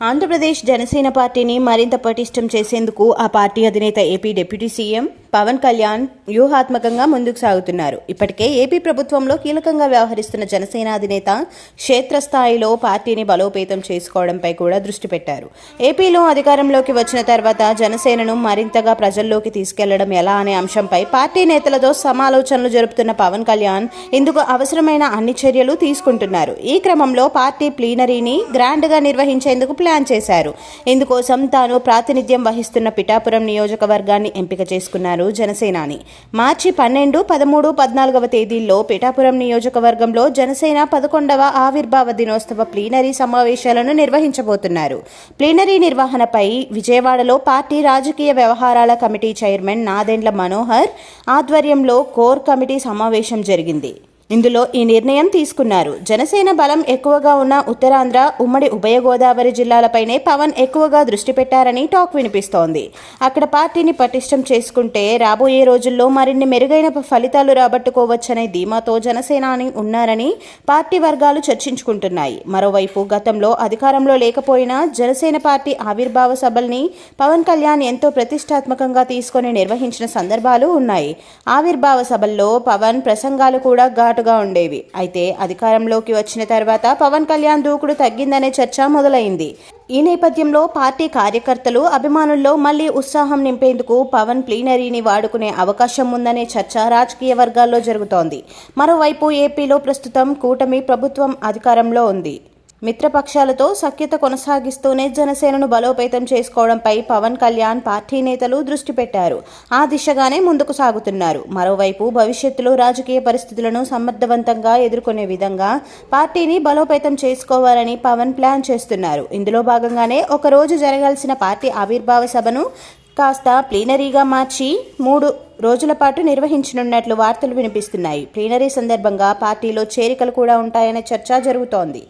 ఆంధ్రప్రదేశ్ జనసేన పార్టీని మరింత పటిష్టం చేసేందుకు ఆ పార్టీ అధినేత AP deputy CM Pawan Kalyan వ్యూహాత్మకంగా ముందుకు సాగుతున్నారు. ఇప్పటికే ఏపీ ప్రభుత్వంలో కీలకంగా వ్యవహరిస్తున్న జనసేన అధినేత క్షేత్రస్థాయిలో పార్టీని బలోపేతం చేసుకోవడంపై కూడా దృష్టి పెట్టారు. ఏపీలో అధికారంలోకి వచ్చిన తర్వాత జనసేనను మరింతగా ప్రజల్లోకి తీసుకెళ్ళడం ఎలా అనే అంశంపై పార్టీ నేతలతో సమాలోచనలు జరుపుతున్న పవన్ కళ్యాణ్ ఇందుకు అవసరమైన అన్ని చర్యలు తీసుకుంటున్నారు. ఈ క్రమంలో పార్టీ ప్లీనరీని గ్రాండ్గా నిర్వహించేందుకు ప్లాన్ చేశారు. ఇందుకోసం తాను ప్రాతినిధ్యం వహిస్తున్న పిఠాపురం నియోజకవర్గాన్ని ఎంపిక చేసుకున్నారు. జనసేనాని. మార్చి పన్నెండు పదమూడు పద్నాలుగవ తేదీల్లో పిఠాపురం నియోజకవర్గంలో జనసేన పదకొండవ ఆవిర్భావ దినోత్సవ ప్లీనరీ సమావేశాలను నిర్వహించబోతున్నారు. ప్లీనరీ నిర్వహణపై విజయవాడలో పార్టీ రాజకీయ వ్యవహారాల కమిటీ చైర్మన్ నాదెండ్ల మనోహర్ ఆధ్వర్యంలో కోర్ కమిటీ సమావేశం జరిగింది. ఇందులో ఈ నిర్ణయం తీసుకున్నారు. జనసేన బలం ఎక్కువగా ఉన్న ఉత్తరాంధ్ర ఉమ్మడి ఉభయ గోదావరి జిల్లాలపైనే పవన్ ఎక్కువగా దృష్టి పెట్టారని టాక్ వినిపిస్తోంది. అక్కడ పార్టీని పటిష్టం చేసుకుంటే రాబోయే రోజుల్లో మరిన్ని మెరుగైన ఫలితాలు రాబట్టుకోవచ్చనే ధీమాతో జనసేనాని ఉన్నారని పార్టీ వర్గాలు చర్చించుకుంటున్నాయి. మరోవైపు గతంలో అధికారంలో లేకపోయినా జనసేన పార్టీ ఆవిర్భావ సభల్ని పవన్ కళ్యాణ్ ఎంతో ప్రతిష్టాత్మకంగా తీసుకొని నిర్వహించిన సందర్భాలు ఉన్నాయి. ఆవిర్భావ సభల్లో పవన్ ప్రసంగాలు కూడా ఘాటుగా ఉండేవి. అయితే అధికారంలోకి వచ్చిన తర్వాత పవన్ కళ్యాణ్ దూకుడు తగ్గిందనే చర్చ మొదలైంది. ఈ నేపథ్యంలో పార్టీ కార్యకర్తలు అభిమానుల్లో మళ్ళీ ఉత్సాహం నింపేందుకు పవన్ ప్లీనరీని వాడుకునే అవకాశం ఉందనే చర్చ రాజకీయ వర్గాల్లో జరుగుతోంది. మరోవైపు ఏపీలో ప్రస్తుతం కూటమి ప్రభుత్వం అధికారంలో ఉంది. మిత్రపక్షాలతో సఖ్యత కొనసాగిస్తూనే జనసేనను బలోపేతం చేసుకోవడంపై పవన్ కళ్యాణ్ పార్టీ నేతలు దృష్టి పెట్టారు. ఆ దిశగానే ముందుకు సాగుతున్నారు. మరోవైపు భవిష్యత్తులో రాజకీయ పరిస్థితులను సమర్థవంతంగా ఎదుర్కొనే విధంగా పార్టీని బలోపేతం చేసుకోవాలని పవన్ ప్లాన్ చేస్తున్నారు. ఇందులో భాగంగానే ఒక రోజు జరగాల్సిన పార్టీ ఆవిర్భావ సభను కాస్త ప్లీనరీగా మార్చి మూడు రోజుల పాటు నిర్వహించనున్నట్లు వార్తలు వినిపిస్తున్నాయి. ప్లీనరీ సందర్భంగా పార్టీలో చేరికలు కూడా ఉంటాయనే చర్చ జరుగుతోంది.